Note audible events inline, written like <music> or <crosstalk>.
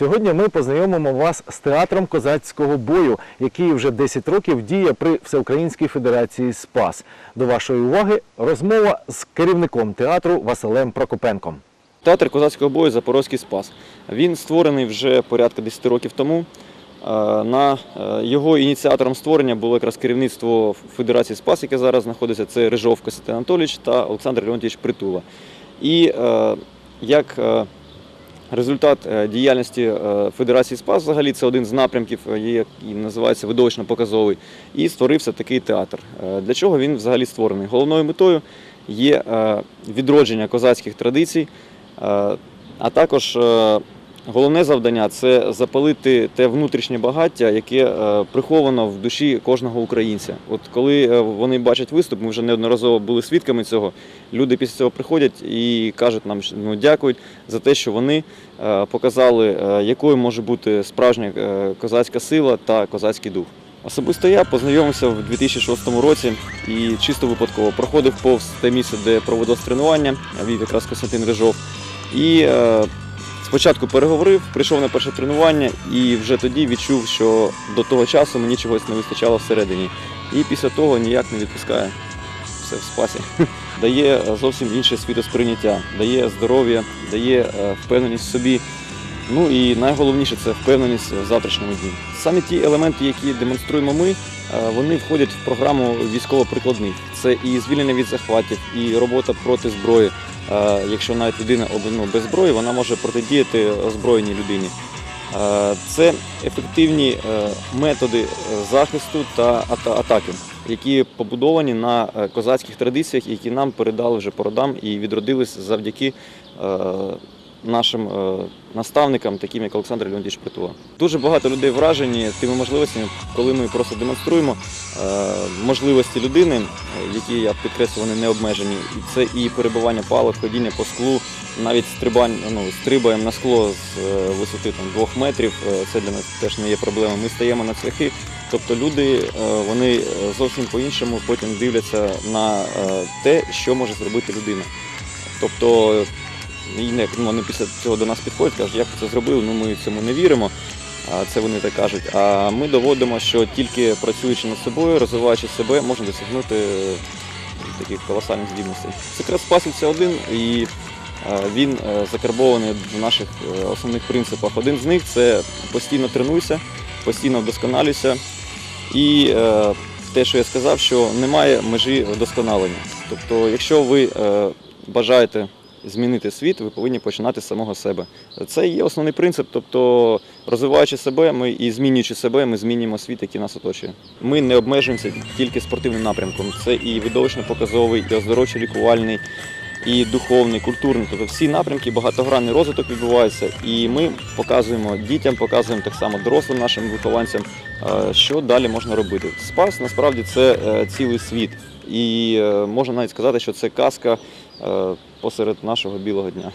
Сьогодні ми познайомимо вас з театром козацького бою, який вже 10 років діє при Всеукраїнській Федерації Спас. До вашої уваги розмова з керівником театру Василем Прокопенком. Театр козацького бою Запорозький Спас. Він створений вже порядка 10 років тому. Е, На е, його ініціатором створення було якраз керівництво Федерації Спас, яке зараз знаходиться. Це Рижов Костянтин та Олександр Леонтійович Притула. І е, як результат е, діяльності е, Федерації Спас, взагалі це один з напрямків, е, який називається видовищно показовий, і створився такий театр. Е, Для чого він взагалі створений? Головною метою є е, відродження козацьких традицій. Е, А також е, головне завдання це запалити те внутрішнє багаття, яке е, приховано в душі кожного українця. От коли е, вони бачать виступ, ми вже неодноразово були свідками цього. Люди після цього приходять і кажуть нам, ну, дякують за те, що вони е, показали, якою може бути справжня козацька сила та козацький дух. Особисто я познайомився в 2006 році і чисто випадково проходив повз те місце, де проводилось тренування, вів якраз Костянтин Рижов. І спочатку переговорив, прийшов на перше тренування і вже тоді відчув, що до того часу мені чогось не вистачало всередині. І після того ніяк не відпускає все в спасі. <laughs> Дає зовсім інше світосприйняття, дає здоров'я, дає е, впевненість в собі. Ну і найголовніше це впевненість в завтрашньому дні. Саме ті елементи, які демонструємо ми, е, вони входять в програму військово-прикладних. Це і звільнення від захватів, і робота проти зброї. Е, Якщо навіть людина ну, без зброї, вона може протидіяти озброєній людині. Е, Це ефективні методи захисту та атаки, які побудовані на козацьких традиціях, які нам передали вже по родам і відродились завдяки нашим е, наставникам, таким як Олександр Леонтійович Притула. Дуже багато людей вражені тими можливостями, коли ми просто демонструємо е, можливості людини, е, які я підкреслю, вони не обмежені. І це і перебування палок, ходіння по склу, навіть стрибань, ну, стрибаємо на скло з висоти там, двох метрів. Це для нас теж не є проблема. Ми стаємо на цвяхи. Тобто люди вони зовсім по-іншому потім дивляться на те, що може зробити людина. Тобто і не, вони після цього до нас підходять, кажуть, як ти це зробив, ну ми цьому не віримо. Це вони так кажуть. А ми доводимо, що тільки працюючи над собою, розвиваючи себе, можна досягнути е, таких колосальних здібностей. Секрет спасів це один, і е, він е, закарбований в наших основних принципах. Один з них це постійно тренуйся, постійно вдосконалюйся. І те, що я сказав, що немає межі вдосконалення. Тобто, якщо ви бажаєте змінити світ, ви повинні починати з самого себе. Це є основний принцип. Тобто, розвиваючи себе, ми і змінюючи себе, ми змінюємо світ, який нас оточує. Ми не обмежуємося тільки спортивним напрямком. Це і видовищно-показовий, і оздоровчо лікувальний, і духовний, культурний. Тобто всі напрямки, багатогранний розвиток відбувається. І ми показуємо дітям, показуємо так само дорослим нашим вихованцям, е, що далі можна робити. Спас насправді це е, цілий світ. І е, можна навіть сказати, що це казка посеред нашого білого дня.